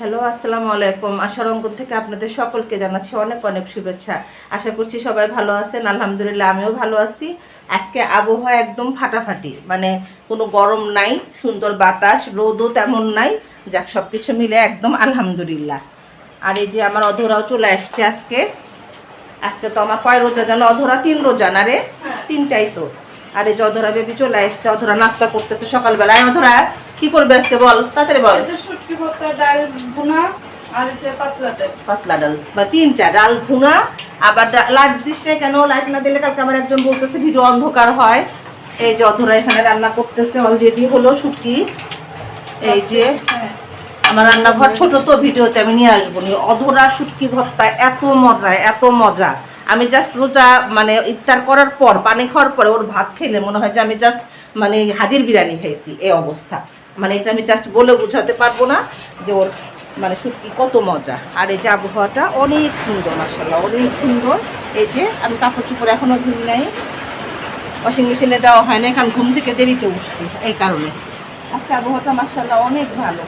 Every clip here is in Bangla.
হ্যালো আসসালামু আলাইকুম। আশার অঙ্গন থেকে আপনাদের সকলকে জানাচ্ছি অনেক অনেক শুভেচ্ছা। আশা করছি সবাই ভালো আছেন। আলহামদুলিল্লাহ আমিও ভালো আছি। আজকে আবহাওয়া একদম ফাটাফাটি মানে কোনো গরম নাই সুন্দর বাতাস রোদও তেমন নাই। যাক সব কিছু মিলে একদম আলহামদুলিল্লাহ। আর এই যে আমার অধরাও চলে আসছে আজকে। আজকে তো আমার কয় রোজা জানো? অধরা তিন রোজা না রে? তিনটাই তো। আর এই যে অধরা বেবি চলে আসছে অধরা নাস্তা করতেছে সকালবেলায়। অধরা কি করবে আজকে বল? তাড়াতাড়ি বল। শুটকি ভর্তা ডাল ভুনা আর যে পাতলা ডাল। পাতলা ডাল বা তিনটা ডাল ভুনা আবার লাইট দিস না কেন? লাইট না দিলে কালকে আমার একজন বলতেছে ভিডিও অন্ধকার হয়। এই যে অধরা এখানে রান্না করতেছে অলরেডি হলো শুটকি। এই যে আমার রান্নাঘর ছোট তো ভিডিওতে আমি নিয়ে আসব নি। অধরা শুটকি ভর্তা এত মজা এত মজা। আমি জাস্ট রোজা মানে ইফতার করার পর পানি খাওয়ার পরে ওর ভাত খেলে মনে হয় যে আমি জাস্ট মানে হাজির বিরিয়ানি খাইছি এই অবস্থা। মানে এটা আমি জাস্ট বলে বোঝাতে পারব না যে ওর মানে সত্যি কত মজা। আর এই যে আবহাওয়াটা অনেক সুন্দর মাসাল্লাহ অনেক সুন্দর। এই যে আমি কাপড় চোপড় এখনও ধুই নাই। ওয়াশিং মেশিনে দেওয়া হয় না কারণ ঘুম থেকে দেরিতে উঠছি এই কারণে। আজকে আবহাওয়াটা মাসাল্লাহ অনেক ভালো।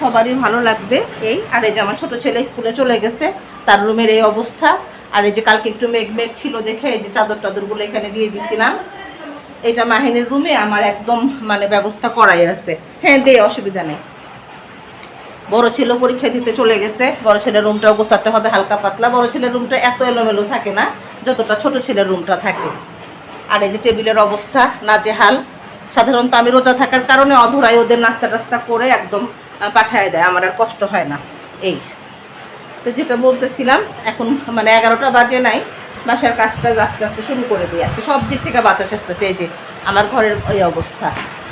সবারই ভালো লাগবে এই। আর এই যে আমার ছোটো ছেলে স্কুলে চলে গেছে, তার রুমের এই অবস্থা। আর এই যে কালকে একটু মেঘ মেঘ ছিল দেখে এই যে চাদর টাদরগুলো এখানে দিয়ে দিছিলাম। এটা মাহিনের রুমে আমার একদম মানে ব্যবস্থা করাই আছে। হ্যাঁ দে, অসুবিধা নেই। বড় ছেলে পরীক্ষা দিতে চলে গেছে। বড় ছেলের রুমটাও গোছাতে হবে, হালকা পাতলা। বড় ছেলের রুমটা এত এলোমেলো থাকে না, যতটা ছোট ছেলের রুমটা থাকে। আর এই যে টেবিলের অবস্থা, নাজেহাল। সাধারণত আমি রোজা থাকার কারণে অধরাই ওদের নাস্তা টাস্তা করে একদম পাঠায় দেয়। আমার আর কষ্ট হয় না। এই। তো যেটা বলতেছিলাম, এখন মানে এগারোটা বাজে নাই। বাসার কাজটা আস্তে আস্তে শুরু করে দিই। আজকে সব দিক থেকে বাতাস আসতেছে, এই যে আমার ঘরের ওই অবস্থা।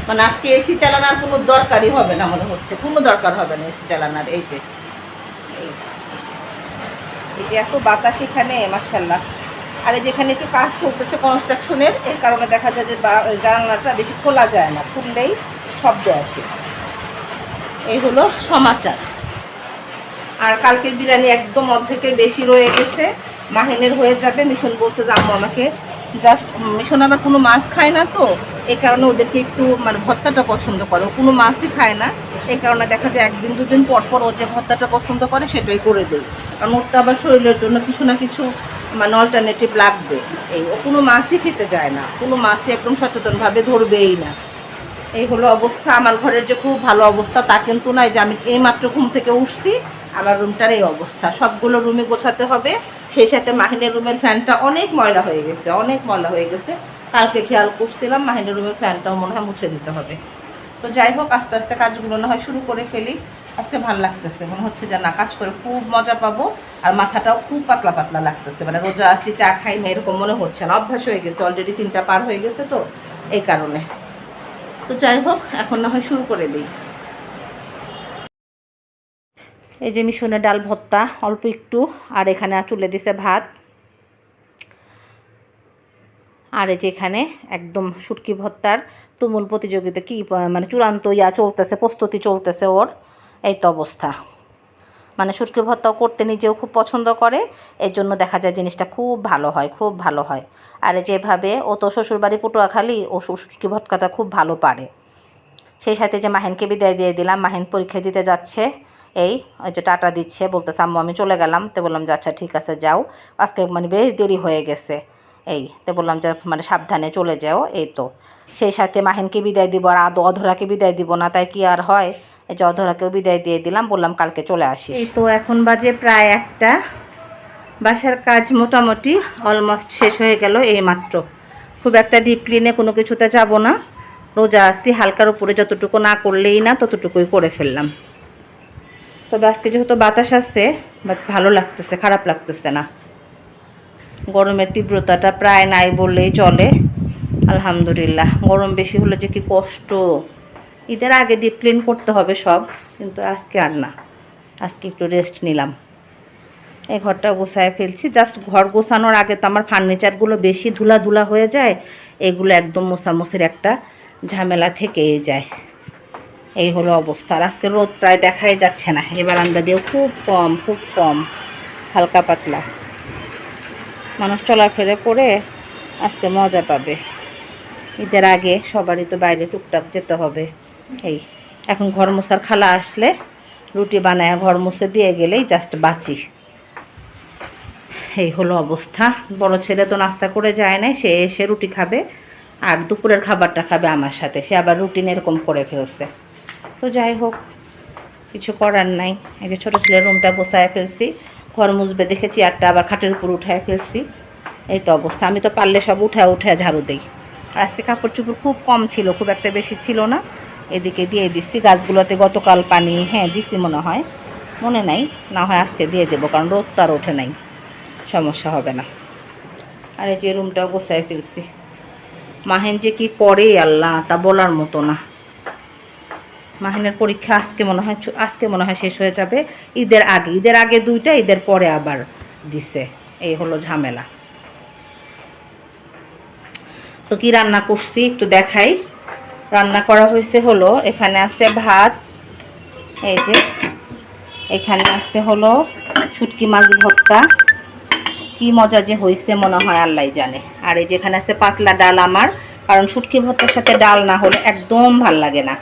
মানে আজকে এসি চালানোর কোনো দরকারই হবে না মনে হচ্ছে। কোনো দরকার হবে না এসি চালানোর, এই যে। এই যে এত বাতাস এখানে মার্শাল্লাহ আর এই যেখানে একটু কাজ চলতেছে কনস্ট্রাকশনের এই কারণে দেখা যায় যে জানালাটা বেশি খোলা যায় না। খুললেই শব্দ আসে। এই হলো সমাচার। আর কালকের বিরিয়ানি একদম অর্ধেকের বেশি রয়ে গেছে। মাহিনের হয়ে যাবে। মিশন বলছে যে আম্মু আমাকে জাস্ট মিশন আবার কোনো মাছ খায় না তো এই কারণে ওদেরকে একটু মানে ভর্তাটা পছন্দ করে। ও কোনো মাছই খায় না এই কারণে দেখা যায় একদিন, দুদিন পর পর ও যে ভর্তাটা পছন্দ করে সেটাই করে দেয়। কারণ ওর তো আবার শরীরের জন্য কিছু না কিছু মানে অল্টারনেটিভ লাগবে। এই ও কোনো মাছই খেতে যায় না, কোনো মাছই একদম সচেতনভাবে ধরবেই না। এই হলো অবস্থা। আমার ঘরের যে খুব ভালো অবস্থা তা কিন্তু নয় যে আমি এই মাত্র ঘুম থেকে উঠছি আমার রুমটার এই অবস্থা। সবগুলো রুমে গোছাতে হবে। সেই সাথে মাহিনের রুমের ফ্যানটা অনেক ময়লা হয়ে গেছে, অনেক ময়লা হয়ে গেছে। কালকে খেয়াল করছিলাম, মাহিনের রুমের ফ্যানটাও মনে হয় মুছে দিতে হবে। তো যাই হোক, আস্তে আস্তে কাজগুলো না হয় শুরু করে ফেলি। আজকে ভালো লাগতেছে, মনে হচ্ছে যে না, কাজ করে খুব মজা পাবো। আর মাথাটাও খুব পাতলা পাতলা লাগতেছে মানে রোজা আসছি চা খাই না, এরকম মনে হচ্ছে না। অভ্যাস হয়ে গেছে অলরেডি তিনটা পার হয়ে গেছে তো, এই কারণে। তো যাই হোক, এখন না হয় শুরু করে দিই। এই যে মিশনের ডাল ভর্তা, অল্প একটু, আর এখানে চুলে দিছে ভাত। আর এই যে এখানে একদম সুটকি ভর্তার তুমুল প্রতিযোগিতা কি মানে চূড়ান্ত ইয়া চলতেছে, প্রস্তুতি চলতেছে ওর। এই তো অবস্থা। মানে সুটকি ভর্তাও করতে নিজেও খুব পছন্দ করে, এর জন্য দেখা যায় জিনিসটা খুব ভালো হয়, খুব ভালো হয়। আর যেভাবে ও তো শ্বশুরবাড়ি পটুয়াখালী, ও শুটকি ভর্তাটা খুব ভালো পারে। সেই সাথে যে মাহিনকে বিদায় দিয়ে দিলাম, মাহিন পরীক্ষা দিতে যাচ্ছে। এই, ওই যে টাটা দিচ্ছে, বলতেছে, আম্মু, আমি চলে গেলাম। তো বললাম যে আচ্ছা ঠিক আছে, যাও। আজকে মানে বেশ দেরি হয়ে গেছে। এই, তো বললাম যে মানে সাবধানে চলে যাও। এই তো। সেই সাথে মাহিনকে বিদায় দিব, আর আদৌ, অধরাকে বিদায় দিব না, তাই কি আর হয়? এই যে অধরাকেও বিদায় দিয়ে দিলাম, বললাম, কালকে চলে আসি এই তো, এখন বাজে প্রায় একটা। বাসার কাজ মোটামুটি অলমোস্ট শেষ হয়ে গেল এই মাত্র। খুব একটা ডিপ ক্লিনে কোনো কিছুতে যাব না। রোজা আসছি হালকার উপরে যতটুকু না করলেই না, ততটুকুই করে ফেললাম। তবে আজকে যেহেতু বাতাস আসছে বাট ভালো লাগতেছে, খারাপ লাগতেছে না। গরমের তীব্রতাটা প্রায় নাই বললেই চলে, আলহামদুলিল্লাহ। গরম বেশি হলে যে কি কষ্ট। ঈদের আগে ডিপ ক্লিন করতে হবে সব, কিন্তু আজকে আর না। আজকে একটু রেস্ট নিলাম। এই ঘরটা গোছায় ফেলছি। জাস্ট ঘর গোছানোর আগে তো আমার ফার্নিচারগুলো বেশি ধুলা ধুলা হয়ে যায়, এগুলো একদম মোছামুছির একটা ঝামেলা থেকেই যায়। এই হলো অবস্থা। আর আজকে রোদ প্রায় দেখাই যাচ্ছে না। এই বারান্দা দিয়েও খুব কম খুব কম, হালকা পাতলা। মানুষ চলাফেরা করে আজকে মজা পাবে। ঈদের আগে সবারই তো বাইরে টুকটাক যেতে হবে। এই, এখন ঘর মোছার খালা আসলে রুটি বানায় ঘর মুছে দিয়ে গেলেই জাস্ট বাঁচি। এই হলো অবস্থা। বড় ছেলে তো নাস্তা করে যায় নাই, সে এসে রুটি খাবে আর দুপুরের খাবারটা খাবে আমার সাথে। সে আবার রুটিন এরকম করে ফেলছে। তো যাই হোক, কিছু করার নাই। এই যে ছোটো ছেলের রুমটা গোছায় ফেলছি, ঘর মুছবে দেখে চেয়ারটা আবার খাটের উপর উঠায় ফেলছি। এই তো অবস্থা, আমি তো পারলে সব উঠায় উঠায় ঝাড়ু দিই। আর আজকে কাপড় চোপড় খুব কম ছিল, খুব একটা বেশি ছিল না। এদিকে দিয়ে দিচ্ছি, গাছগুলোতে গতকাল পানি হ্যাঁ দিছি মনে হয়। মনে নাই, না হয় আজকে দিয়ে দেবো, কারণ রোদ তো আর ওঠে নাই, সমস্যা হবে না। আর এই যে রুমটাও গোছায় ফেলছি। মাহেন যে কি করে আল্লাহ, তা বলার মতো না। মাহিনের পরীক্ষা আজকে মনে হয় আজকে মনে হয় শেষ হয়ে যাবে। ঈদের আগে ঈদের আগে দুইটা, ঈদের পরে আবার দিছে। এই হলো ঝামেলা। তো কি রান্না করছি একটু দেখাই। রান্না করা হয়েছে হলো, এখানে আছে ভাত, এই যে, এখানে আছে হলো শুটকি মাছ ভর্তা। কি মজা যে হয়েছে মনে হয় আল্লাহ জানে। আর এই যেখানে আছে পাতলা ডাল আমার, কারণ শুটকি ভর্তার সাথে ডাল না হলে একদম ভালো লাগে না।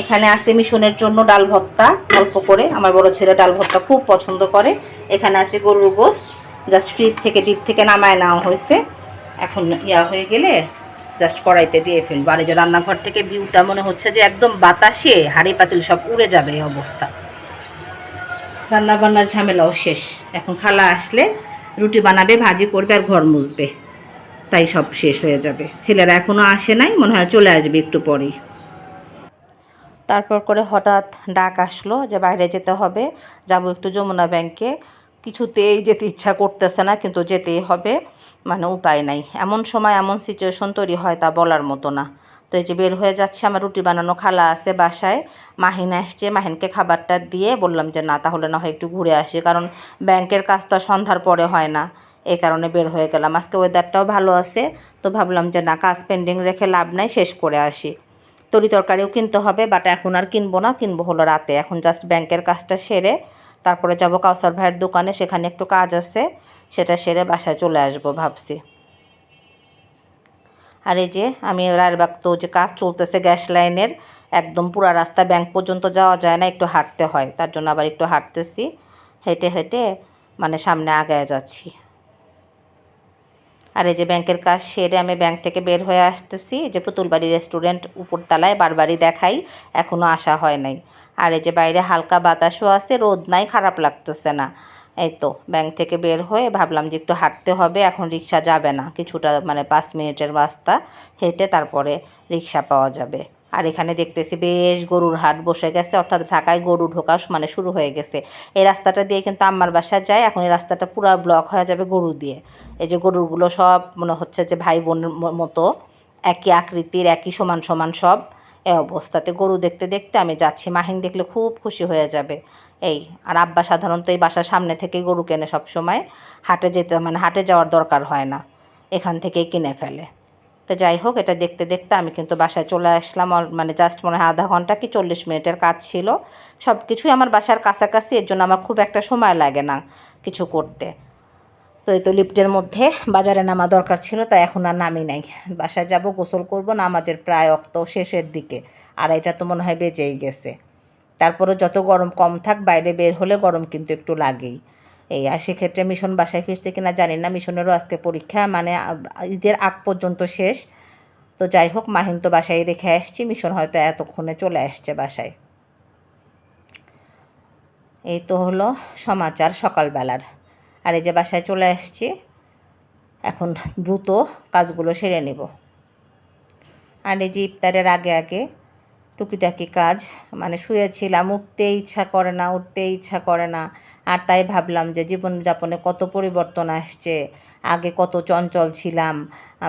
এখানে আছে মিশনের জন্য ডাল ভর্তা, অল্প করে। আমার বড় ছেলে ডাল ভর্তা খুব পছন্দ করে। এখানে আছে গরুর গোস জাস্ট ফ্রিজ থেকে, ডিপ থেকে নামায় নেওয়া হয়েছে। এখন ইয়া হয়ে গেলে জাস্ট কড়াইতে দিয়ে ফেলব। আর এই যে রান্নাঘর থেকে ভিউটা মনে হচ্ছে যে একদম বাতাসে হাঁড়ি পাতিল সব উড়ে যাবে এই অবস্থা। রান্না বান্নার ঝামেলাও শেষ। এখন খালা আসলে রুটি বানাবে, ভাজি করবে আর ঘর মুছবে। তাই সব শেষ হয়ে যাবে। ছেলেরা এখনও আসে নাই, মনে হয় চলে আসবে একটু পরেই। তারপর করে হঠাৎ ডাক আসলো যে বাইরে যেতে হবে, যাব একটু যমুনা ব্যাংকে কিছুতেই যেতে ইচ্ছা করতেছে না, কিন্তু যেতেই হবে মানে উপায় নাই। এমন সময় এমন সিচুয়েশন তৈরি হয় তা বলার মতো না। তো এই যে বের হয়ে যাচ্ছে, আমার রুটি বানানো খালা আছে বাসায়। মাহিন আসছে, মাহিনকে খাবারটা দিয়ে বললাম যে, না, তাহলে না হয় একটু ঘুরে আসি, কারণ ব্যাংকের কাজ তো সন্ধ্যার পরে হয় না। এই কারণে বের হয়ে গেলাম। আজকে ওয়েদারটাও ভালো আছে, তো ভাবলাম যে, না, কাজ পেন্ডিং রেখে লাভ নাই, শেষ করে আসি। তরি তরকারিও কিনতে হবে বাট এখন আর কিনবো না, কিনবো হলো রাতে। এখন জাস্ট ব্যাংকের কাজটা সেরে তারপরে যাব কাউসার ভাইয়ের দোকানে, সেখানে একটু কাজ আছে, সেটা সেরে বাসায় চলে আসব ভাবছি। আর এই যে আমি রায়বাগ তো যে কাজ চলতেছে গ্যাস লাইনের, একদম পুরা রাস্তা ব্যাংক পর্যন্ত যাওয়া যায় না, একটু হাঁটতে হয়, তার জন্য আবার একটু হাঁটতেছি, হেঁটে হেঁটে মানে সামনে আগায় যাচ্ছি। আর এই যে ব্যাংকের কাজ সেরে আমি ব্যাংক থেকে বের হয়ে আসতেছি। এই যে পুতুলবাড়ি রেস্টুরেন্ট উপরতলায় বারবারই দেখাই এখনও আসা হয় নাই। আর এই যে বাইরে হালকা বাতাসও আছে, রোদ নাই, খারাপ লাগতেছে না। এই তো, ব্যাংক থেকে বের হয়ে ভাবলাম যে একটু হাঁটতে হবে, এখন রিক্সা যাবে না। কিছুটা মানে পাঁচ মিনিটের রাস্তা হেঁটে তারপরে রিক্সা পাওয়া যাবে। আর এখানে দেখতেছি বেশ গরুর হাট বসে গেছে, অর্থাৎ ঢাকায় গরু ঢোকা মানে শুরু হয়ে গেছে। এই রাস্তাটা দিয়ে কিন্তু আম্মার বাসা যায়, এখন এই রাস্তাটা পুরো ব্লক হয়ে যাবে গরু দিয়ে। এই যে গরুগুলো সব মনে হচ্ছে যে ভাই বোনের মতো, একই আকৃতির, একই সমান সমান সব, এ অবস্থাতে গরু দেখতে দেখতে আমি যাচ্ছি, মাহিন দেখলে খুব খুশি হয়ে যাবে। এই, আর আব্বা সাধারণত এই বাসার সামনে থেকে গরু কেনে সব সময় হাটে যেতে মানে হাটে যাওয়ার দরকার হয় না, এখান থেকেই কিনে ফেলে। তো যাই হোক, এটা দেখতে দেখতে আমি কিন্তু বাসায় চলে আসলাম। মানে জাস্ট মনে হয় আধা ঘণ্টা কি চল্লিশ মিনিটের কাজ ছিল। সব কিছুই আমার বাসার কাছাকাছি, এর জন্য আমার খুব একটা সময় লাগে না কিছু করতে। তো এই তো লিফটের মধ্যে বাজারে নামা দরকার ছিল, তাই এখন আর নামি নাই। বাসায় যাব, গোসল করব, নামাজের প্রায় অক্ত শেষের দিকে। আর এটা তো মনে হয় বেজেই গেছে। তারপরে যত গরম কম থাক, বাইরে বের হলে গরম কিন্তু একটু লাগেই। এই, আর সেক্ষেত্রে মিশন বাসায় ফিরছে কিনা জানি না। মিশনেরও আজকে পরীক্ষা মানে ঈদের আগ পর্যন্ত শেষ। তো যাই হোক, মাহিন তো বাসায় রেখে আসছি। মিশন হয়তো এতক্ষণে চলে আসছে বাসায়। এই তো হলো সমাচার সকালবেলার। আর এই যে বাসায় চলে আসছি, এখন দ্রুত কাজগুলো সেরে নেব। আর এই যে ইফতারের আগে আগে টুকিটাকি কাজ। মানে শুয়েছিলাম, উঠতে ইচ্ছা করে না, উঠতে ইচ্ছা করে না। আর তাই ভাবলাম যে জীবনযাপনে কত পরিবর্তন আসছে, আগে কত চঞ্চল ছিলাম।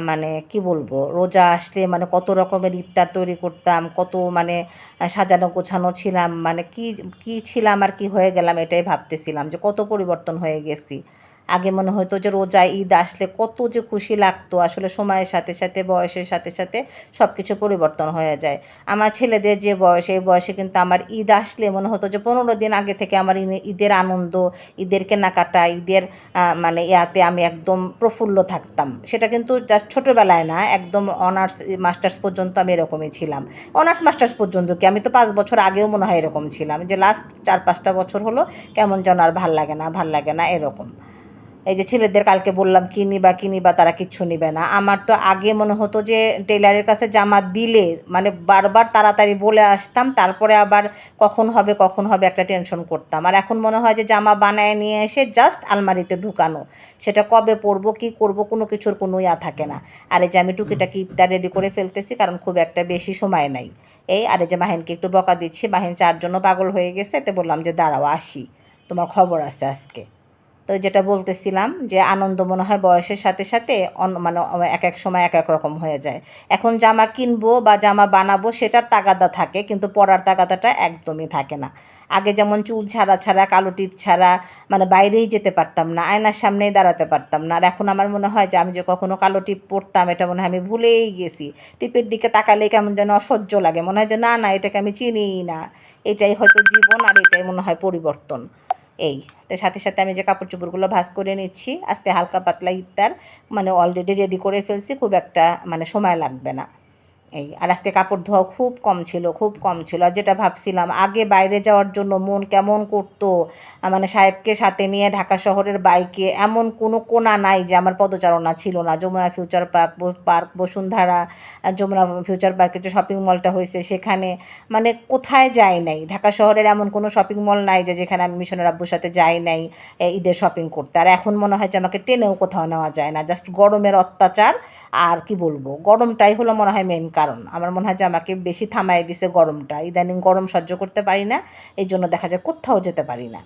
মানে কি বলব, রোজা আসলে মানে কত রকমের ইফতার তৈরি করতাম, কত মানে সাজানো গোছানো ছিলাম। মানে কি কি ছিলাম আর কি হয়ে গেলাম এটাই ভাবতেছিলাম যে কত পরিবর্তন হয়ে গেছি। আগে মনে হতো যে রোজা, ঈদ আসলে কত যে খুশি লাগতো। আসলে সময়ের সাথে সাথে, বয়সের সাথে সাথে সব কিছু পরিবর্তন হয়ে যায়। আমার ছেলেদের যে বয়স, এই বয়সে কিন্তু আমার ঈদ আসলে মনে হতো যে পনেরো দিন আগে থেকে আমার ঈদে- ঈদের আনন্দ, ঈদের কেনাকাটা, ঈদের মানে ইয়াতে আমি একদম প্রফুল্ল থাকতাম। সেটা কিন্তু জাস্ট ছোটোবেলায় না, একদম অনার্স, মাস্টার্স পর্যন্ত আমি এরকমই ছিলাম। অনার্স, মাস্টার্স পর্যন্ত কি, আমি তো পাঁচ বছর আগেও মনে হয় এরকম ছিলাম যে লাস্ট চার পাঁচটা বছর হলো কেমন যেন আর ভালো লাগে না, ভালো লাগে না, এরকম। এই যে ছেলেদের কালকে বললাম, কি নিবা কি নিবা, তারা কিচ্ছু নিবে না। আমার তো আগে মনে হতো যে টেলারের কাছে জামা দিলে মানে বারবার তাড়াতাড়ি বলে আসতাম, তারপরে আবার কখন হবে কখন হবে একটা টেনশন করতাম। আর এখন মনে হয় যে জামা বানায় নিয়ে এসে জাস্ট আলমারিতে ঢুকানো। সেটা কবে পরবো, কি করব, কোনো কিছুর কোনো ইয়া থাকে না। আর এই যে আমি টুকিটাকি ইফতার রেডি করে ফেলতেছি, কারণ খুব একটা বেশি সময় নাই। এই, আর এই যে মাহিনকে একটু বকা দিচ্ছি, মাহিন চার জন্য পাগল হয়ে গেছে, তো বললাম যে দাঁড়াও, আসি। তোমার খবর আছে আজকে। তো যেটা বলতেছিলাম যে আনন্দ মনে হয় বয়সের সাথে সাথে মানে এক এক সময় এক এক রকম হয়ে যায়। এখন জামা কিনবো বা জামা বানাবো সেটার তাগাদা থাকে কিন্তু পরার তাগাদাটা একদমই থাকে না। আগে যেমন চুল ছাড়া ছাড়া, কালো টিপ ছাড়া মানে বাইরেই যেতে পারতাম না, আয়নার সামনেই দাঁড়াতে পারতাম না। আর এখন আমার মনে হয় যে আমি যে কখনো কালো টিপ পরতাম এটা মনে হয় আমি ভুলেই গেছি। টিপের দিকে তাকালে কেমন যেন অসহ্য লাগে। মনে হয় যে না না, এটাকে আমি চিনিই না। এটাই হয়তো জীবন আর এটাই মনে হয় পরিবর্তন। এই। তো সাথে সাথে আমি যে কাপড় চোপড়গুলো ভাজ করে নিচ্ছি, আজকে হালকা পাতলা ইফতার মানে অলরেডি রেডি করে ফেলছি, খুব একটা মানে সময় লাগবে না। এই, আর আজকে কাপড় ধোয়া খুব কম ছিল, খুব কম ছিল। আর যেটা ভাবছিলাম, আগে বাইরে যাওয়ার জন্য মন কেমন করতো? মানে সাহেবকে সাথে নিয়ে ঢাকা শহরের বাইকে এমন কোনো কোনা নাই যে আমার পদচারণা ছিল না। Jamuna future park park, Bashundhara Jamuna future পার্কের যে শপিং মলটা হয়েছে, সেখানে মানে কোথায় যাই নাই। ঢাকা শহরের এমন কোনো শপিং মল নাই যে যেখানে আমি মিশনের আব্বুর সাথে যাই নাই ঈদের শপিং করতে। আর এখন মনে হয় যে আমাকে টেনেও কোথাও নেওয়া যায় না। জাস্ট গরমের অত্যাচার, আর কি বলব? গরমটাই হলো মনে হয় মেন কারণ। আমার মনে হয় যে আমাকে বেশি থামাই দিছে গরমটা। ইদানিং গরম সহ্য করতে পারি না, এই জন্য দেখা যায় কোথাও যেতে পারি না।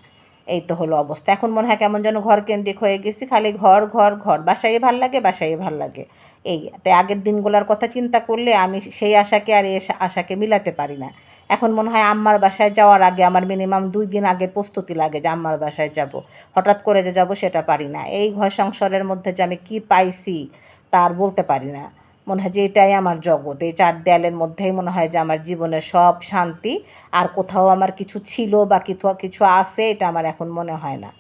এই তো হলো অবস্থা। এখন মনে হয় কেমন যেন ঘর কেন্দ্রিক হয়ে গেছি, খালি ঘর ঘর ঘর। বাসায় ভালো লাগে, বাসায় ভালো লাগে। এই, তাই আগের দিনগুলোর কথা চিন্তা করলে আমি সেই আশাকে আর এই আশাকে মিলাতে পারি না। এখন মনে হয় আম্মার বাসায় যাওয়ার আগে আমার মিনিমাম দুই দিন আগের প্রস্তুতি লাগে যে আম্মার বাসায় যাব। হঠাৎ করে যে যাব সেটা পারি না। এই ঘর সংসারের মধ্যে যে আমি কি পাইছি, তার বলতে পারি না। মনে হয় যে এটাই আমার জগৎ। এই চার দেয়ালের মধ্যেই মনে হয় যে আমার জীবনে সব শান্তি, আর কোথাও আমার কিছু ছিল বা কিছু কিছু আছে, এটা আমার এখন মনে হয় না।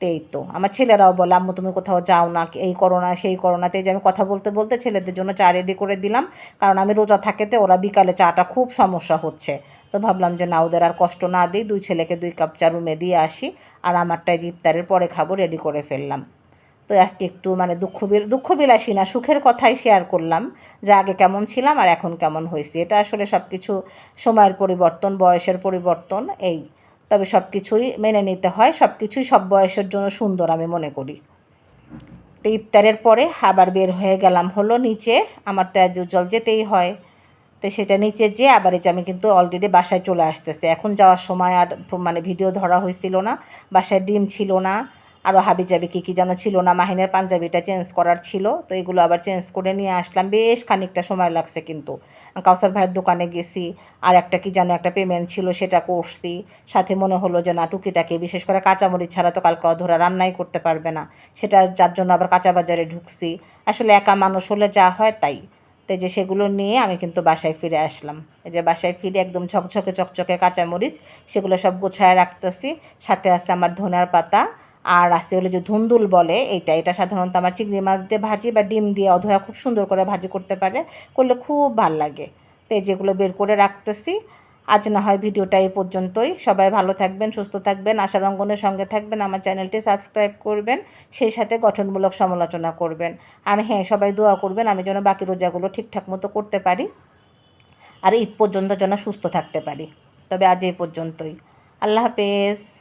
তো এই তো। আমার ছেলেরাও বলে, আম্মু, তুমি কোথাও যাও না, এই করো না, সেই করো না। যে আমি কথা বলতে বলতে ছেলেদের জন্য চা রেডি করে দিলাম, কারণ আমি রোজা থাকেতে ওরা বিকালে চাটা খুব সমস্যা হচ্ছে। তো ভাবলাম যে না, ওদের আর কষ্ট না দিই, দুই ছেলেকে দুই কাপ চা রুমে দিয়ে আসি, আর আমারটাই ইফতারের পরে খাব রেডি করে ফেললাম। তো আজকে একটু মানে দুঃখ দুঃখ বিলাসী না, সুখের কথাই শেয়ার করলাম যে আগে কেমন ছিলাম আর এখন কেমন হয়েছি। এটা আসলে সব কিছু সময়ের পরিবর্তন, বয়সের পরিবর্তন এই। তবে সব কিছুই মেনে নিতে হয় সব কিছুই সব বয়সের জন্য সুন্দর আমি মনে করি। তো ইফতারের পরে আবার বের হয়ে গেলাম হলো নিচে, আমার তো অ্যাজ ইউজুয়াল যেতেই হয়। তো সেটা নিচে যেয়ে আবার আমি কিন্তু অলরেডি বাসায় চলে আসতেছে। এখন যাওয়ার সময় আর মানে ভিডিও ধরা হয়েছিল না, বাসায় ডিম ছিল না আরও হাবি জাবি কী কী যেন ছিল না, মাহিনের পাঞ্জাবিটা চেঞ্জ করার ছিল, তো এগুলো আবার চেঞ্জ করে নিয়ে আসলাম। বেশ খানিকটা সময় লাগছে কিন্তু। কাউসার ভাইয়ের দোকানে গেছি, আর একটা কি যেন একটা পেমেন্ট ছিল সেটা করছি। সাথে মনে হলো যে না, টুকিটাকে, বিশেষ করে কাঁচামরিচ ছাড়া তো কালকে অধরা রান্নাই করতে পারবে না। সেটা যার জন্য আবার কাঁচা বাজারে ঢুকছি। আসলে একা মানুষ হলে যা হয় তাই। তো যে সেগুলো নিয়ে আমি কিন্তু বাসায় ফিরে আসলাম। এই যে বাসায় ফিরে একদম ঝকঝকে চকচকে কাঁচামরিচ, সেগুলো সব গোছায় রাখতেছি। সাথে আছে আমার ধনার পাতা আর আছে হলো যে ধুন্দুল বলে এইটা এটা সাধারণত আমার চিংড়ি মাছ দিয়ে ভাজি বা ডিম দিয়ে অধয়া খুব সুন্দর করে ভাজি করতে পারে, করলে খুব ভালো লাগে। তো যেগুলো বের করে রাখতেছি, আজ না হয় ভিডিওটা এই পর্যন্তই। সবাই ভালো থাকবেন, সুস্থ থাকবেন, আশা রঙ্গনের সঙ্গে থাকবেন, আমার চ্যানেলটি সাবস্ক্রাইব করবেন, সেই সাথে গঠনমূলক সমালোচনা করবেন। আর হ্যাঁ সবাই দোয়া করবেন আমি যেন বাকি রোজাগুলো ঠিকঠাক মতো করতে পারি আর ঈদ পর্যন্ত যেন সুস্থ থাকতে পারি। তবে আজ এই পর্যন্তই। আল্লাহ হাফেজ।